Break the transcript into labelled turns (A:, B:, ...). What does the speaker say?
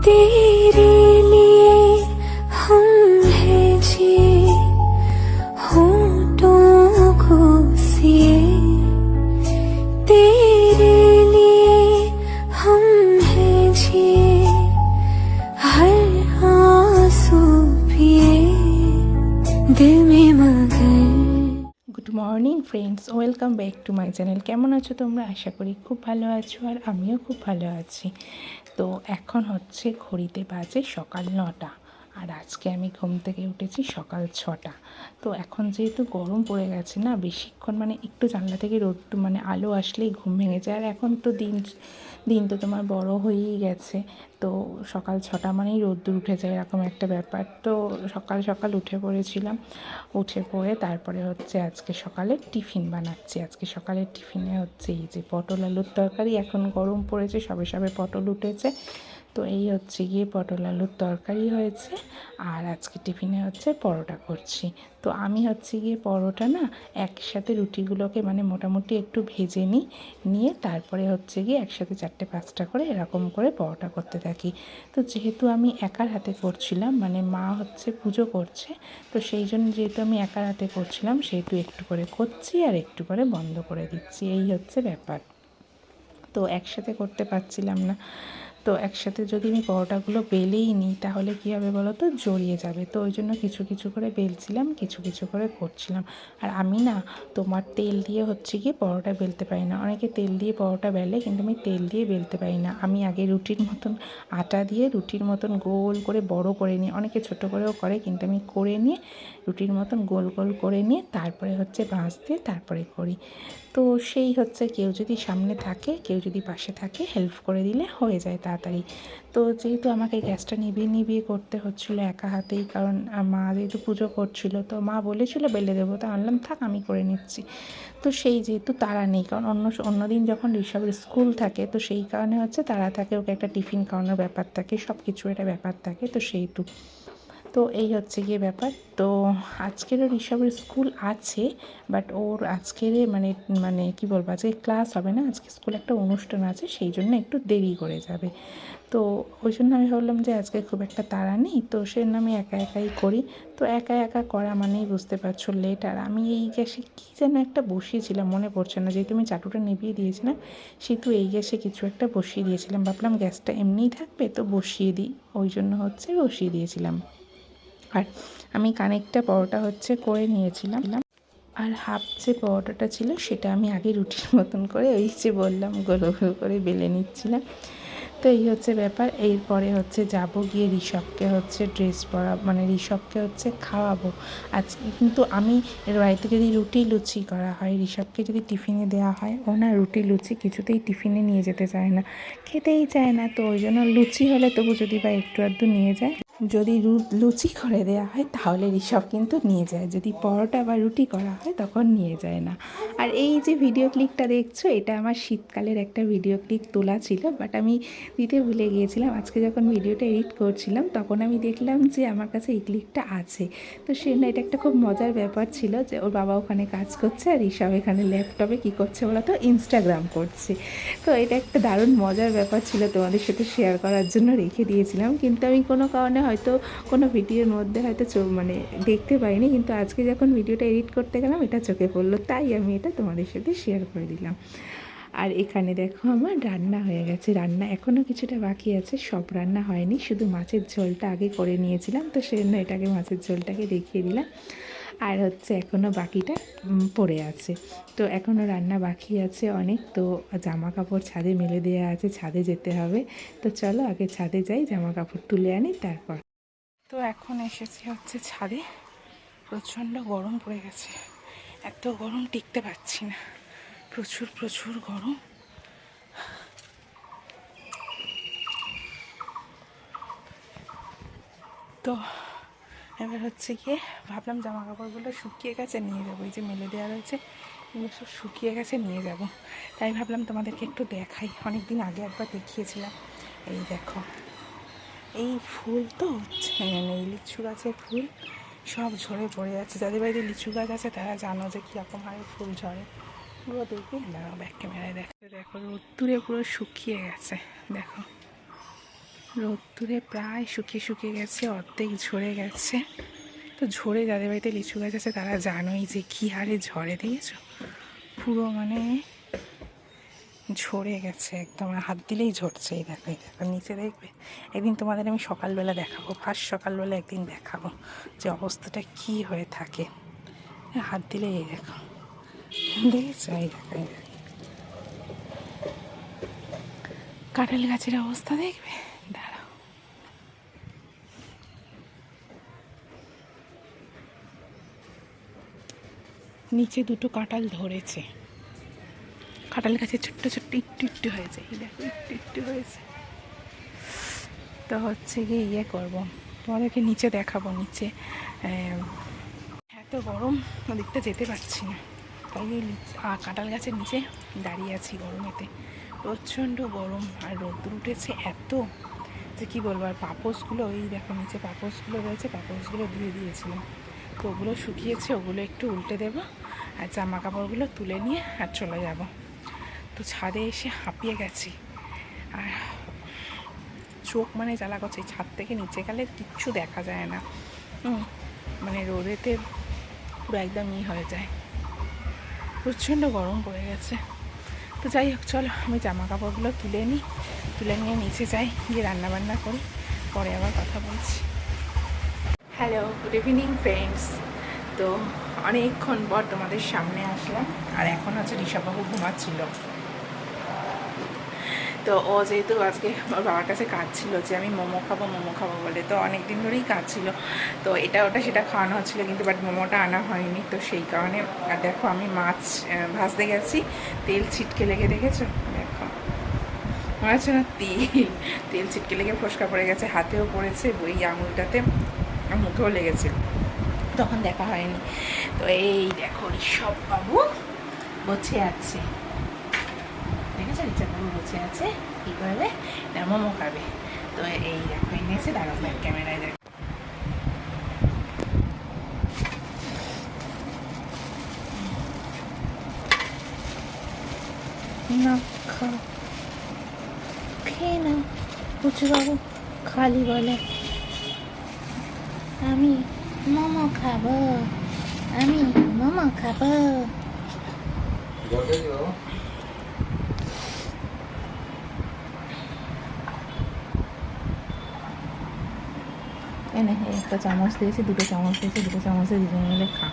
A: तेरे लिए हम हैं जिए होठों को सिए तेरे लिए हम हैं जिए हर आंसू पिए दिल में मगर
B: good morning friends welcome back to my channel কেমন আছো তোমরা আশা করি খুব ভালো আছো আর আমিও খুব ভালো আছি তো এখন হচ্ছে ঘড়িতে বাজে সকাল নটা। আর আজকে আমি ঘুম থেকে উঠেছি সকাল ছটা। তো এখন যেহেতু গরম পড়ে গেছে না, বেশিক্ষণ মানে একটু জানলা থেকে রোদ মানে আলো আসলেই ঘুম ভেঙে যায়। আর এখন তো দিন দিন তো তোমার বড় হয়েই গেছে। তো সকাল ছটা মানেই রোদ্দুর উঠে যায় এরকম একটা ব্যাপার। তো সকাল সকাল উঠে পড়েছিলাম। উঠে পড়ে তারপরে হচ্ছে আজকে সকালে টিফিন বানাচ্ছি। আজকে সকালের টিফিনে হচ্ছে এই যে পটল আলুর তরকারি। এখন গরম পড়েছে, সবে সবে পটল উঠেছে। তো এই হচ্ছে গিয়ে পটল আলুর তরকারি হয়েছে। আর আজকে টিফিনে হচ্ছে পরোটা করছি। তো আমি হচ্ছে গিয়ে পরোটা না একসাথে রুটিগুলোকে মানে মোটামুটি একটু ভেজে নিই, নিয়ে তারপরে হচ্ছে গিয়ে একসাথে চারটে পাঁচটা করে এরকম করে পরোটা করতে থাকি। তো যেহেতু আমি একার হাতে করছিলাম মানে মা হচ্ছে পুজো করছে, তো সেই জন্য যেহেতু আমি একার হাতে করছিলাম, সেহেতু একটু করে করছি আর একটু করে বন্ধ করে দিচ্ছি। এই হচ্ছে ব্যাপার। তো একসাথে করতে পারছিলাম না। তো একসাথে যদি আমি পরোটাগুলো বেলেই নিই, তাহলে কী হবে বলো তো? জড়িয়ে যাবে। তো ওই জন্য কিছু কিছু করে বেলছিলাম, কিছু কিছু করে করছিলাম। আর আমি না, তোমার তেল দিয়ে হচ্ছে গিয়ে পরোটা বেলতে পারি না। অনেকে তেল দিয়ে পরোটা বেলে, কিন্তু আমি তেল দিয়ে বেলতে পারি না। আমি আগে রুটির মতন আটা দিয়ে রুটির মতন গোল করে, বড় করে নিই। অনেকে ছোট করেও করে, কিন্তু আমি করে নিয়ে রুটির মতন গোল গোল করে নিয়ে তারপরে হচ্ছে বাঁশ দিয়ে তারপরে করি। তো সেই হচ্ছে কেউ যদি সামনে থাকে, কেউ যদি পাশে থাকে হেল্প করে দিলে হয়ে যায় তাড়াতাড়ি। তো যেহেতু আমাকে গ্যাসটা নিভিয়ে নিভিয়ে করতে হচ্ছিল একা হাতেই, কারণ মা যেহেতু পুজো করছিল, তো মা বলেছিল বেলে দেবো, তো আনলাম, থাক আমি করে নিচ্ছি। তো সেই যেহেতু তারা নেই, কারণ অন্য অন্য দিন যখন ঋষভের স্কুল থাকে, তো সেই কারণে হচ্ছে তারা থাকে, ওকে একটা টিফিন খাওয়ানোর ব্যাপার থাকে সব কিছু একটা ব্যাপার থাকে, তো সেইটু তো এই হচ্ছে গিয়ে ব্যাপার। তো আজকেরও ঋষভের স্কুল আছে বাট ওর আজকের মানে মানে কি বলব, আজকে ক্লাস হবে না, আজকে স্কুলে একটা অনুষ্ঠান আছে, সেই জন্য একটু দেরি করে যাবে। তো ওই জন্য আমি ভাবলাম যে আজকে খুব একটা তাড়া নেই, তো সে আমি একা একাই করি। তো একা একা করা মানেই বুঝতে পারছ লেট আর আমি এই গ্যাসে কী যেন একটা বসিয়েছিলাম, মনে পড়ছে না, যেহেতু আমি চাটুটা নিভিয়ে দিয়েছিলাম, সেহেতু এই গ্যাসে কিছু একটা বসিয়ে দিয়েছিলাম, ভাবলাম গ্যাসটা এমনিই থাকবে, তো বসিয়ে দিই। ওই জন্য হচ্ছে বসিয়ে দিয়েছিলাম। আর আমি কানেকটা পরোটা হচ্ছে করে নিয়েছিলাম। আর হাফ যে পরোটাটা ছিল সেটা আমি আগে রুটির মতন করে ওই যে বললাম গোল গোল করে বেলে নিচ্ছিলাম। তো এই হচ্ছে ব্যাপার। এরপরে হচ্ছে যাব গিয়ে ঋষভকে হচ্ছে ড্রেস পরা মানে ঋষভকে হচ্ছে খাওয়াবো। আজকে কিন্তু আমি এর বাড়িতে যদি রুটি লুচি করা হয়, ঋষভকে যদি টিফিনে দেওয়া হয়, ও না রুটি লুচি কিছুতেই টিফিনে নিয়ে যেতে চায় না। খেতেই চায় না, তো ওই জন্য লুচি হলে তবু যদি বা একটু আধটু নিয়ে যায়। যদি লুচি করে দেওয়া হয়, তাহলে ঋষভ কিন্তু নিয়ে যায়। যদি পরোটা বা রুটি করা হয়, তখন নিয়ে যায় না। আর এই যে ভিডিও ক্লিপটা দেখছ, এটা আমার শীতকালের একটা ভিডিও ক্লিপ তোলা ছিল বাট আমি দিতে ভুলে গিয়েছিলাম। আজকে যখন ভিডিওটা এডিট করছিলাম, তখন আমি দেখলাম যে আমার কাছে এই ক্লিপটা আছে। তো সে না, এটা একটা খুব মজার ব্যাপার ছিল যে ওর বাবা ওখানে কাজ করছে, আর ঋষভ এখানে ল্যাপটপে কী করছে বলো তো? ইনস্টাগ্রাম করছে। তো এটা একটা দারুণ মজার ব্যাপার ছিল তোমাদের সাথে শেয়ার করার জন্য রেখে দিয়েছিলাম। কিন্তু আমি কোনো কারণে হয়তো কোনো ভিডিওর মধ্যে হয়তো মানে দেখতে পাইনি, কিন্তু আজকে যখন ভিডিওটা এডিট করতে গেলাম, এটা চোখে পড়ল। তাই আমি এটা তোমাদের সাথে শেয়ার করে দিলাম। আর এখানে দেখো আমার রান্না হয়ে গেছে। রান্না এখনও কিছুটা বাকি আছে। সব রান্না হয়নি। শুধু মাছের ঝোলটা আগে করে নিয়েছিলাম, তো সেজন্য এটাকে মাছের ঝোলটাকে দেখিয়ে দিলাম। আর হচ্ছে এখনও বাকিটা পড়ে আছে। তো এখনও রান্না বাকি আছে অনেক। তো জামা কাপড় ছাদে মেলে দেওয়া আছে। ছাদে যেতে হবে। তো চলো আগে ছাদে যাই জামা কাপড় তুলে আনি, তারপর তো এখন এসেছি হচ্ছে ছাদে। প্রচণ্ড গরম পড়ে গেছে। এত গরম টিকতে পারছি না। প্রচুর প্রচুর গরম। তো এবার হচ্ছে গিয়ে ভাবলাম জামা কাপড়গুলো শুকিয়ে গেছে নিয়ে যাব। এই যে মেলে দেওয়া রয়েছে, এগুলো সব শুকিয়ে গেছে নিয়ে যাব। তাই ভাবলাম তোমাদেরকে একটু দেখাই। অনেক দিন আগে একবার দেখিয়েছিলাম। এই দেখো। এই ফুল তো মানে এই লিচু গাছের ফুল সব ঝরে পড়ে যাচ্ছে। যাদের বাড়িতে লিচু গাছ আছে, তারা জানো যে কীরকম হারে ফুল ঝরে। পুরো দেখি দাঁড়াও ব্যাক ক্যামেরায় দেখো দেখো, রোদ্দুরে পুরো শুকিয়ে গেছে। দেখো, রোদ্দুরে প্রায় শুকিয়ে শুকিয়ে গেছে, অর্ধেক ঝরে গেছে। তো ঝরে যাদের বাড়িতে লিচু গাছ আছে, তারা জানোই যে কী হারে ঝরে দিয়েছ পুরো মানে ঝরে গেছে একদম হাত দিলেই ঝরছে, এই দেখো এই দেখো, নিচে দেখবে। একদিন তোমাদের আমি সকালবেলা দেখাবো, ফার্স্ট সকালবেলা একদিন দেখাবো যে অবস্থাটা কি হয়ে থাকে। হাত দিলেই এই দেখো, দেখেছ? এই দেখো, এই কাঁঠাল গাছের অবস্থা দেখবে? দাঁড়াও। নিচে দুটো কাঁঠাল ধরেছে। কাঁঠাল গাছে ছোট্ট ছোট্ট একটু একটু হয়েছে। এই দেখো একটু একটু হয়েছে। তো হচ্ছে গিয়ে ইয়ে করব। তোমাদেরকে নিচে দেখাবো, নিচে এত গরম, ওদিকটা যেতে পারছি না। তাই এই কাঁঠাল গাছের নিচে দাঁড়িয়ে আছি গরমেতে। প্রচণ্ড গরম আর রোদ্দুর উঠেছে এত যে কী বলব, আর পাপোশগুলো ওই দেখো নিচে পাপোশগুলো রয়েছে পাপসগুলো দিয়ে দিয়েছিলাম। তো ওগুলো শুকিয়েছে, ওগুলো একটু উল্টে দেবো, আর জামা কাপড়গুলো তুলে নিয়ে আর চলে যাব। তো ছাদে এসে হাঁপিয়ে গেছি। আর চোখ মানে জ্বালা করছে ছাদ থেকে নিচে গেলে কিচ্ছু দেখা যায় না। মানে রোদেতে পুরো একদম ই হয়ে যায়। প্রচণ্ড গরম পড়ে গেছে। তো যাই হোক, চলো আমি জামা কাপড়গুলো তুলে নিই। তুলে নিয়ে নিচে যাই, গিয়ে রান্না বান্না করি, পরে আবার কথা বলছি। হ্যালো গুড ইভিনিং ফ্রেন্ডস তো অনেকক্ষণ পর তোমাদের সামনে আসলাম, আর এখন হচ্ছে ঋষভবাবু ঘুমাচ্ছিল। তো ও যেহেতু আজকে বাবার কাছে কাজ ছিল যে আমি মোমো খাব মোমো খাব বলে, তো অনেক দিন ধরেই কাজ ছিল তো এটা ওটা সেটা খাওয়ানো হচ্ছিল কিন্তু বাট মোমোটা আনা হয়নি। তো সেই কারণে, আর দেখো আমি মাছ ভাজতে গেছি। তেল ছিটকে লেগে দেখেছ? দেখো। মনে হচ্ছে না তেল তেল ছিটকে লেগে ফসকা পড়ে গেছে, হাতেও পড়েছে, ওই আঙুলটাতে মুখেও লেগেছে। তখন দেখা হয়নি। তো এই দেখো ঋষভ বাবু বসে আছে। বসে আছে কী করবে না মোমো খাবে তো এই দেখো ব্যাক ক্যামেরায় না খাও খেয়ে খালি বলে আমি মোমো খাব আমি মোমো খাব এনে একটা চামচ দিয়েছি দুটো চামচ দিয়েছি দুটো চামচে দুজন মিলে খা।